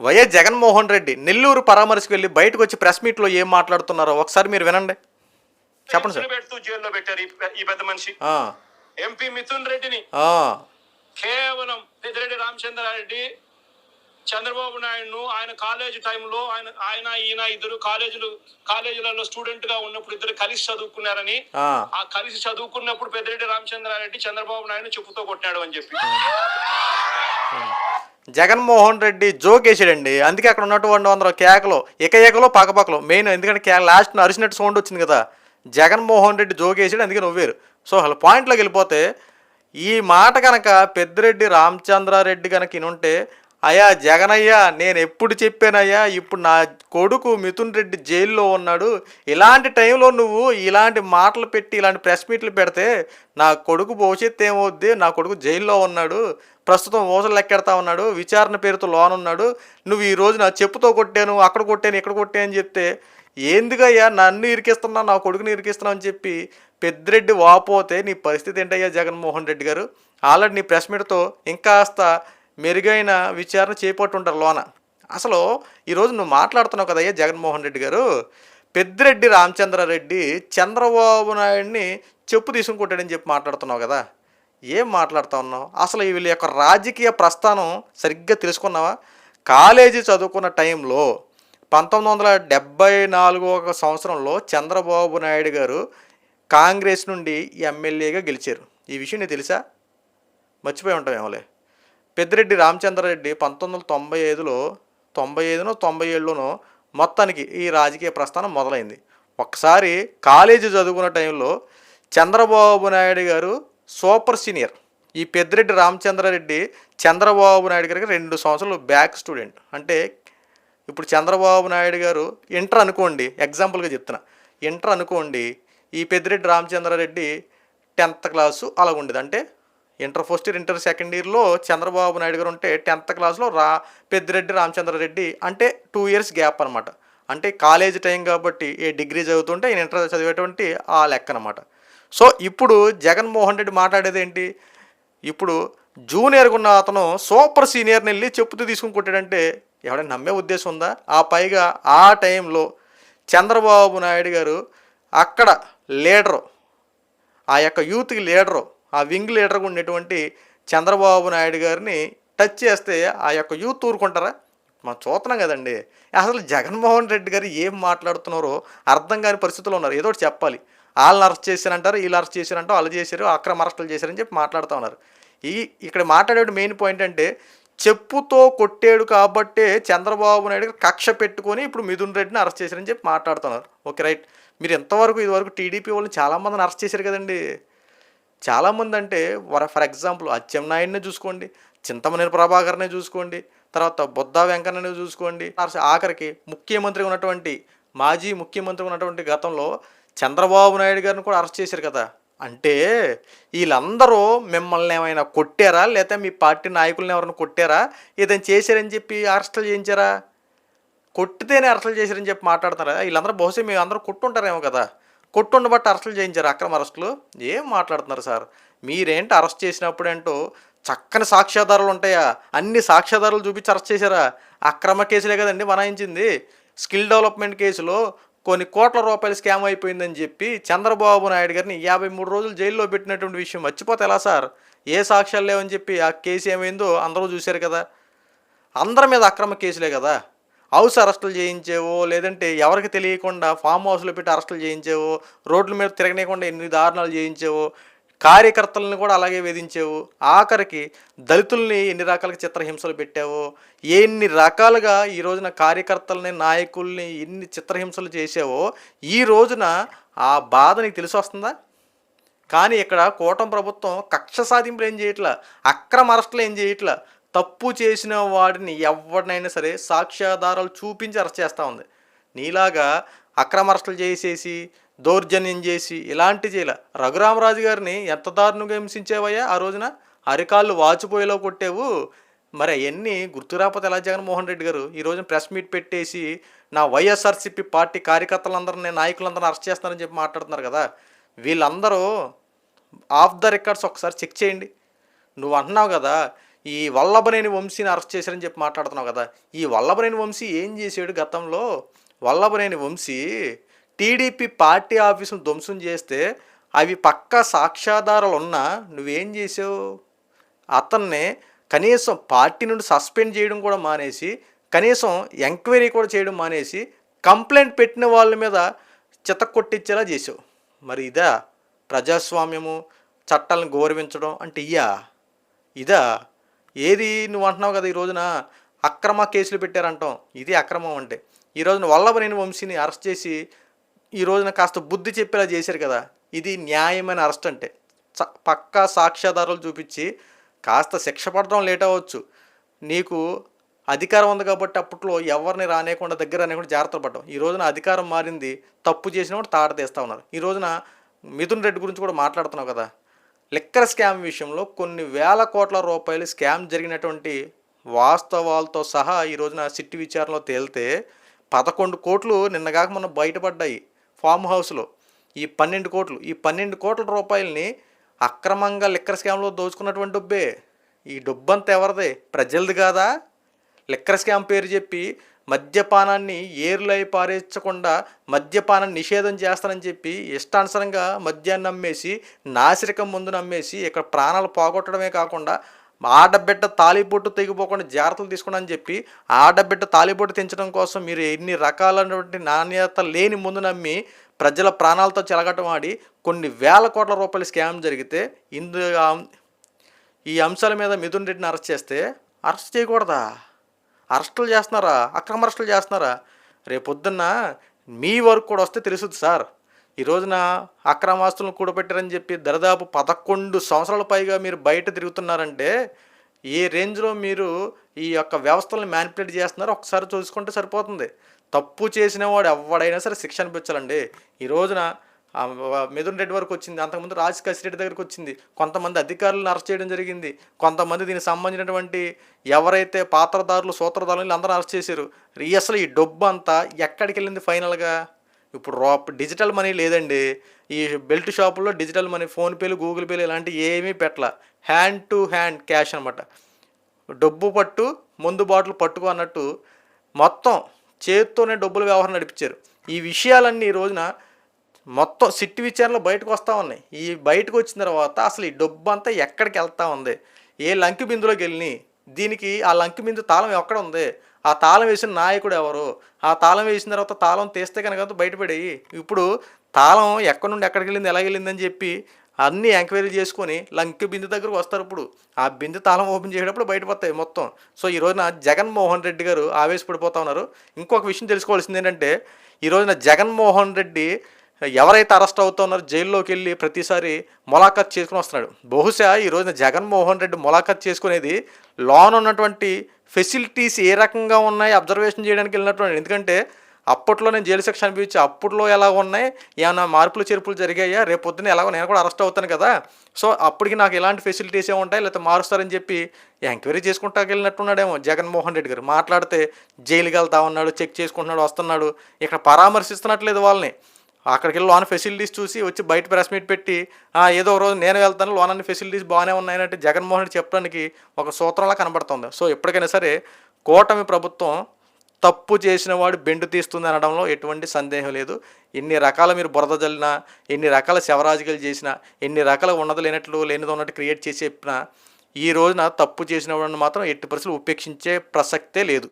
YS Jaganmohan Reddy Nellore పరామర్శకు వెళ్ళి బయటకు వచ్చి ప్రెస్ మీట్లో ఏం మాట్లాడుతున్నారో ఒకసారి మీరు వినండి. చెప్పండి సార్. పెడుతూ జైల్లో పెట్టారు ఈ పెద్ద మనిషి. ఎంపీ మిథున్ రెడ్డిని కేవలం పెద్దిరెడ్డి రామచంద్రారెడ్డి చంద్రబాబు నాయుడును ఆయన కాలేజ్ టైంలో ఆయన ఆయన ఈయన ఇద్దరు కాలేజీలు కాలేజీలలో స్టూడెంట్గా ఉన్నప్పుడు ఇద్దరు కలిసి చదువుకున్నారని ఆ. ఆ కలిసి చదువుకున్నప్పుడు పెద్దిరెడ్డి రామచంద్రారెడ్డి చంద్రబాబు నాయుడు చెప్పుతో కొట్టాడు అని చెప్పి. జగన్మోహన్ రెడ్డి జోకేసాడండి అందుకే అక్కడ ఉన్నటువంటి వందల కేకలు ఇక ఏకలో పక్కపక్కలో. మెయిన్ ఎందుకంటే కే లాస్ట్ అరిసినట్టు సౌండ్ వచ్చింది కదా. జగన్మోహన్ రెడ్డి జోకేసాడు అందుకే నవ్వారు. సో అసలు పాయింట్లోకి వెళ్ళిపోతే ఈ మాట కనుక పెద్దిరెడ్డి రామచంద్రారెడ్డి కనుక ఇనుంటే అయ్యా జగనయ్య నేను ఎప్పుడు చెప్పానయ్యా ఇప్పుడు నా కొడుకు మిథున్ రెడ్డి జైల్లో ఉన్నాడు. ఇలాంటి టైంలో నువ్వు ఇలాంటి మాటలు పెట్టి ఇలాంటి ప్రెస్ మీట్లు పెడితే నా కొడుకు భవిష్యత్తు ఏమవుద్ది? నా కొడుకు జైల్లో ఉన్నాడు. ప్రస్తుతం ఊసలు లెక్కెడతా ఉన్నాడు. విచారణ పేరుతో లోనున్నాడు నువ్వు ఈ రోజు నా చెప్పుతో కొట్టాను అక్కడ కొట్టాను ఇక్కడ కొట్టాను అని చెప్తే ఏందిగయ్యా నన్ను ఇరికిస్తున్నా నా కొడుకుని ఇరికిస్తున్నావు అని చెప్పి పెద్దిరెడ్డి వాపోతే నీ పరిస్థితి ఏంటయ్యా జగన్మోహన్ రెడ్డి గారు? ఆల్రెడీ నీ ప్రెస్ మీట్తో ఇంకాస్త మెరుగైన విచారణ చేపట్టుంటారు లోన. అసలు ఈరోజు నువ్వు మాట్లాడుతున్నావు కదయ్యా జగన్మోహన్ రెడ్డి గారు. పెద్దిరెడ్డి రామచంద్రారెడ్డి చంద్రబాబు నాయుడిని చెప్పు తీసుకుని కొట్టాడని చెప్పి మాట్లాడుతున్నావు కదా. ఏం మాట్లాడుతా ఉన్నావు? అసలు వీళ్ళ యొక్క రాజకీయ ప్రస్థానం సరిగ్గా తెలుసుకున్నావా? కాలేజీ చదువుకున్న టైంలో పంతొమ్మిది వందల డెబ్బై నాలుగో సంవత్సరంలో చంద్రబాబు నాయుడు గారు కాంగ్రెస్ నుండి ఎమ్మెల్యేగా గెలిచారు. ఈ విషయం నీకు తెలుసా? మర్చిపోయి ఉంటాం ఏమోలే పెద్దిరెడ్డి రామచంద్రారెడ్డి పంతొమ్మిది వందల తొంభై ఐదులో తొంభై ఐదునో తొంభై ఏడులోనో మొత్తానికి ఈ రాజకీయ ప్రస్థానం మొదలైంది. ఒకసారి కాలేజీ చదువుకున్న టైంలో చంద్రబాబు నాయుడు గారు సూపర్ సీనియర్. ఈ పెద్దిరెడ్డి రామచంద్రారెడ్డి చంద్రబాబు నాయుడు గారికి రెండు సంవత్సరాలు బ్యాక్ స్టూడెంట్. అంటే ఇప్పుడు చంద్రబాబు నాయుడు గారు ఇంటర్ అనుకోండి ఎగ్జాంపుల్గా చెప్తున్నా. ఇంటర్ అనుకోండి ఈ పెద్దిరెడ్డి రామచంద్రారెడ్డి టెన్త్ క్లాసు అలా ఉండేది అంటే inter first year inter second ఇయర్లో చంద్రబాబు నాయుడు గారు ఉంటే టెన్త్ క్లాస్లో రా పెద్దిరెడ్డి రామచంద్రరెడ్డి అంటే టూ ఇయర్స్ గ్యాప్ అనమాట అంటే కాలేజ్ టైం కాబట్టి ఏ డిగ్రీ చదువుతుంటే ఈయన ఇంటర్ చదివేటువంటి ఆ లెక్క అనమాట సో ఇప్పుడు జగన్మోహన్ రెడ్డి మాట్లాడేది ఏంటి? ఇప్పుడు జూనియర్గా ఉన్న అతను సూపర్ సీనియర్ని వెళ్ళి చెప్పుతూ తీసుకుని కొట్టాడంటే ఎవడైనా నమ్మే ఉద్దేశం ఉందా? ఆ పైగా ఆ టైంలో చంద్రబాబు నాయుడు గారు అక్కడ లీడరు ఆ యొక్క యూత్కి లీడరు ఆ వింగ్ లీడర్గా ఉండేటువంటి చంద్రబాబు నాయుడు గారిని టచ్ చేస్తే ఆ యొక్క యూత్ ఊరుకుంటారా? మనం చూస్తున్నాం కదండి. అసలు జగన్మోహన్ రెడ్డి గారు ఏం మాట్లాడుతున్నారో అర్థం కాని పరిస్థితుల్లో ఉన్నారు. ఏదో ఒకటి చెప్పాలి. వాళ్ళని అరెస్ట్ చేశారంటారు వీళ్ళు అరెస్ట్ చేశారంటో వాళ్ళు చేశారు అక్రమ అరెస్టులు చేశారని చెప్పి మాట్లాడుతూ ఉన్నారు. ఈ ఇక్కడ మాట్లాడే మెయిన్ పాయింట్ అంటే చెప్పుతో కొట్టాడు కాబట్టే చంద్రబాబు నాయుడు కక్ష పెట్టుకొని ఇప్పుడు మిథున్ రెడ్డిని అరెస్ట్ చేశారని చెప్పి మాట్లాడుతున్నారు. Okay right. మీరు ఎంతవరకు ఇదివరకు టీడీపీ వాళ్ళని చాలామందిని అరెస్ట్ చేశారు కదండి. చాలామంది అంటే వర ఫర్ ఎగ్జాంపుల్ అచ్చెన్నాయుడిని చూసుకోండి చింతమనేని ప్రభాకర్నే చూసుకోండి తర్వాత బొద్దా వెంకన్నని చూసుకోండి. ఆఖరికి ముఖ్యమంత్రి ఉన్నటువంటి మాజీ ముఖ్యమంత్రి ఉన్నటువంటి గతంలో చంద్రబాబు నాయుడు గారిని కూడా అరెస్ట్ చేశారు కదా. అంటే వీళ్ళందరూ మిమ్మల్ని ఏమైనా కొట్టారా? లేకపోతే మీ పార్టీ నాయకుల్ని ఎవరైనా కొట్టారా? ఏదైనా చేశారని చెప్పి అరెస్టులు చేయించారా? కొట్టితేనే అరెస్టులు చేశారని చెప్పి మాట్లాడుతున్నారా? వీళ్ళందరూ బహుశా మీ అందరూ కొట్టుంటారేమో కదా. కొట్టుండబట్టి అరెస్టులు చేయించారు అక్రమ అరెస్టులు. ఏం మాట్లాడుతున్నారు సార్? మీరేంటి అరెస్ట్ చేసినప్పుడు ఏంటో చక్కని సాక్ష్యాధారాలు ఉంటాయా? అన్ని సాక్ష్యాధారాలు చూపించి అరెస్ట్ చేశారా? అక్రమ కేసులే కదండి బనాయించింది స్కిల్ డెవలప్మెంట్ కేసులో కొన్ని కోట్ల రూపాయలు స్కామ్ అయిపోయిందని చెప్పి చంద్రబాబు నాయుడు గారిని యాభై మూడు రోజులు జైల్లో పెట్టినటువంటి విషయం మర్చిపోతే ఎలా సార్? ఏ సాక్ష్యాలు లేవని చెప్పి ఆ కేసు ఏమైందో అందరూ చూశారు కదా. అందరి మీద అక్రమ కేసులే కదా. హౌస్ అరెస్టులు చేయించేవో లేదంటే ఎవరికి తెలియకుండా ఫామ్ హౌస్లో పెట్టి అరెస్టులు చేయించేవో రోడ్ల మీద తిరగనీయకుండా ఎన్ని దారుణాలు చేయించేవో కార్యకర్తలను కూడా అలాగే వేధించేవు ఆఖరికి దళితుల్ని ఎన్ని రకాలుగా చిత్రహింసలు పెట్టావో ఎన్ని రకాలుగా ఈ రోజున కార్యకర్తలని నాయకుల్ని ఎన్ని చిత్రహింసలు చేసావో ఈ రోజున ఆ బాధ నీకు తెలిసి వస్తుందా? కానీ ఇక్కడ కూటమి ప్రభుత్వం కక్ష సాధింపులు ఏం చేయట్లా? అక్రమ అరెస్టులు ఏం చేయట్లా? తప్పు చేసిన వాడిని ఎవరినైనా సరే సాక్ష్యాధారాలు చూపించి అరెస్ట్ చేస్తూ ఉంది. నీలాగా అక్రమ అరెస్టులు చేసేసి దౌర్జన్యం చేసి ఇలాంటి చేయలే రఘురామరాజు గారిని ఎంత దారుణంగా హింసించేవయ్యా ఆ రోజున? అరికాళ్ళు వాచిపోయేలో కొట్టేవు. మరి అవన్నీ గుర్తురాపతి ఎలా జగన్మోహన్ రెడ్డి గారు? ఈ రోజున ప్రెస్ మీట్ పెట్టేసి నా వైఎస్ఆర్సీపీ పార్టీ కార్యకర్తలందరినీ నాయకులందరినీ అరెస్ట్ చేస్తారని చెప్పి మాట్లాడుతున్నారు కదా. వీళ్ళందరూ ఆఫ్ ద రికార్డ్స్ ఒకసారి చెక్ చేయండి. నువ్వు అంటున్నావు కదా ఈ వల్లభనేని వంశీని అరెస్ట్ చేశారని చెప్పి మాట్లాడుతున్నావు కదా. ఈ వల్లభనేని వంశీ ఏం చేశాడు గతంలో? వల్లభనేని వంశీ టీడీపీ పార్టీ ఆఫీసును ధ్వంసం చేస్తే అవి పక్కా సాక్ష్యాధారాలు ఉన్నా నువ్వేం చేసావు అతన్ని కనీసం పార్టీ నుండి సస్పెండ్ చేయడం కూడా మానేసి కనీసం ఎంక్వైరీ కూడా చేయడం మానేసి కంప్లైంట్ పెట్టిన వాళ్ళ మీద చిత కొట్టించేలా చేసావు మరి ఇదా ప్రజాస్వామ్యము చట్టాలను గౌరవించడం అంటే ఇయ్యా? ఇదా ఏది నువ్వు అంటున్నావు కదా ఈ రోజున? అక్రమ కేసులు పెట్టారంటాం. ఇది అక్రమం అంటే. ఈ రోజున వల్లభనేని వంశీని అరెస్ట్ చేసి ఈ రోజున కాస్త బుద్ధి చెప్పేలా చేశారు కదా. ఇది న్యాయమైన అరెస్ట్ అంటే. చ- పక్కా సాక్ష్యాధారాలు చూపించి కాస్త శిక్ష పడడం లేట్ అవ్వచ్చు. నీకు అధికారం ఉంది కాబట్టి అప్పట్లో ఎవరిని రానేకుండా దగ్గర రానేకుండా జాగ్రత్తలు పడ్డం ఈ రోజున అధికారం మారింది. తప్పు చేసిన కూడా తాట తీస్తూ ఉన్నారు. ఈ రోజున మిథున్ రెడ్డి గురించి కూడా మాట్లాడుతున్నావు కదా. లిక్కర్ స్కామ్ విషయంలో కొన్ని వేల కోట్ల రూపాయలు స్కామ్ జరిగినటువంటి వాస్తవాలతో సహా ఈ రోజున సిట్టి విచారణలో తేలితే పదకొండు కోట్లు నిన్నగాక మొన్న బయటపడ్డాయి ఫామ్ హౌస్లో. ఈ పన్నెండు కోట్లు ఈ పన్నెండు కోట్ల రూపాయలని అక్రమంగా లిక్కర్ స్కామ్లో దోచుకున్నటువంటి డబ్బే. ఈ డబ్బంతా ఎవరిదే? ప్రజలది కాదా? లిక్కర్ స్కామ్ పేరు చెప్పి మద్యపానాన్ని ఏరులై పారేచ్చకుండా మద్యపానం నిషేధం చేస్తానని చెప్పి ఇష్టానుసరంగా మద్యాన్ని అమ్మేసి నాసిరకం ముందు నమ్మేసి ఇక్కడ ప్రాణాలు పోగొట్టడమే కాకుండా ఆడబిడ్డ తాలిబొట్టు తెగిపోకుండా జాగ్రత్తలు తీసుకోండి అని చెప్పి ఆడబిడ్డ తాలిబొట్టు తెంచడం కోసం మీరు ఎన్ని రకాలైనటువంటి నాణ్యత లేని ముందు నమ్మి ప్రజల ప్రాణాలతో చెలగటం ఆడి కొన్ని వేల కోట్ల రూపాయల స్కామ్ జరిగితే ఇందు ఈ అంశాల మీద మిథున్ రెడ్డిని అరెస్ట్ చేస్తే అరెస్ట్ చేయకూడదా? అరెస్టులు చేస్తున్నారా? అక్రమ అరెస్టులు చేస్తున్నారా? రేపొద్దున్న మీ వరకు కూడా వస్తే తెలుస్తుంది సార్. ఈ రోజున అక్రమాస్తులను కూడబెట్టారని చెప్పి దరిదాపు పదకొండు సంవత్సరాల పైగా మీరు బయట తిరుగుతున్నారంటే ఏ రేంజ్లో మీరు ఈ యొక్క వ్యవస్థలను మ్యానిపులేట్ చేస్తున్నారో ఒకసారి చూసుకుంటే సరిపోతుంది. తప్పు చేసిన వాడు ఎవడైనా సరే శిక్ష అనిపించాలండి. ఈ రోజున మిథున్ రెడ్డి వరకు వచ్చింది. అంతకుముందు రాజ్ కసిరెడ్డి దగ్గరకు వచ్చింది. కొంతమంది అధికారులను అరెస్ట్ చేయడం జరిగింది. కొంతమంది దీనికి సంబంధించినటువంటి ఎవరైతే పాత్రదారులు సూత్రధారులు అందరూ అరెస్ట్ చేశారు. అసలు ఈ డబ్బు అంతా ఎక్కడికి వెళ్ళింది ఫైనల్గా? ఇప్పుడు రో డిజిటల్ మనీ లేదండి. ఈ బెల్ట్ షాపుల్లో డిజిటల్ మనీ ఫోన్పేలు గూగుల్ పేలు ఇలాంటివి ఏమీ పెట్టల. హ్యాండ్ టు హ్యాండ్ క్యాష్ అనమాట డబ్బు పట్టు ముందు బాటిల్ పట్టుకో అన్నట్టు మొత్తం చేత్తోనే డబ్బుల వ్యవహారం నడిపించారు. ఈ విషయాలన్నీ ఈ రోజున మొత్తం సిట్టి విచారణలో బయటకు వస్తూ ఉన్నాయి. ఈ బయటకు వచ్చిన తర్వాత అసలు ఈ డబ్బు అంతా ఎక్కడికి వెళ్తూ ఉంది? ఏ లంకి బిందులోకి వెళ్ళి దీనికి ఆ లంకి బిందు తాళం ఎక్కడ ఉంది? ఆ తాళం వేసిన నాయకుడు ఎవరు? ఆ తాళం వేసిన తర్వాత తాళం తీస్తే కనుక బయటపడేయి. ఇప్పుడు తాళం ఎక్కడి నుండి ఎక్కడికి వెళ్ళింది? ఎలా వెళ్ళిందని చెప్పి అన్నీ ఎంక్వైరీ చేసుకొని లంకి బిందు దగ్గరకు వస్తారు ఇప్పుడు. ఆ బిందు తాళం ఓపెన్ చేసేటప్పుడు బయటపడతాయి మొత్తం. సో ఈ రోజున జగన్మోహన్ రెడ్డి గారు ఆవేశపడిపోతా ఉన్నారు. ఇంకొక విషయం తెలుసుకోవాల్సింది ఏంటంటే ఈ రోజున జగన్మోహన్ రెడ్డి ఎవరైతే అరెస్ట్ అవుతున్నారో జైల్లోకి వెళ్ళి ప్రతిసారి ములాఖత్ చేసుకుని వస్తున్నాడు. బహుశా ఈ రోజున జగన్మోహన్ రెడ్డి ములాఖత్ చేసుకునేది లోన్ ఉన్నటువంటి ఫెసిలిటీస్ ఏ రకంగా ఉన్నాయి అబ్జర్వేషన్ చేయడానికి వెళ్ళినటువంటి ఎందుకంటే అప్పట్లో నేను జైలు శిక్ష అనిపించి అప్పట్లో ఎలా ఉన్నాయి ఏమైనా మార్పులు చేర్పులు జరిగాయా? రేపు పొద్దున్న ఎలాగో నేను కూడా అరెస్ట్ అవుతాను కదా. సో అప్పటికి నాకు ఎలాంటి ఫెసిలిటీస్ ఏ ఉంటాయి? లేకపోతే మారుస్తారని చెప్పి ఎంక్వైరీ చేసుకుంటా వెళ్ళినట్టున్నాడేమో జగన్మోహన్ రెడ్డి గారు. మాట్లాడితే జైలుకి వెళ్తా ఉన్నాడు చెక్ చేసుకుంటున్నాడు వస్తున్నాడు. ఇక్కడ పరామర్శిస్తున్నట్లేదు వాళ్ళని. అక్కడికి వెళ్ళి లోన్ ఫెసిలిటీస్ చూసి వచ్చి బయట ప్రెస్ మీట్ పెట్టి ఏదో ఒక రోజు నేను వెళ్తాను లోన్ అన్ని ఫెసిలిటీస్ బాగానే ఉన్నాయనంటే జగన్మోహన్ రెడ్డి చెప్పడానికి ఒక సూత్రంలా కనబడుతుంది. సో ఎప్పటికైనా సరే కూటమి ప్రభుత్వం తప్పు చేసిన వాడు బెండు తీస్తుంది అనడంలో ఎటువంటి సందేహం లేదు. ఎన్ని రకాల మీరు బురద జల్లినా ఎన్ని రకాల శవరాజకీయాలు చేసినా ఎన్ని రకాల ఉన్నది లేనట్లు లేనిది ఉన్నట్టు క్రియేట్ చేసి చెప్పినా ఈ రోజున తప్పు చేసిన వాడిని మాత్రం ఎట్టి పరిస్థితులు ఉపేక్షించే ప్రసక్తే లేదు.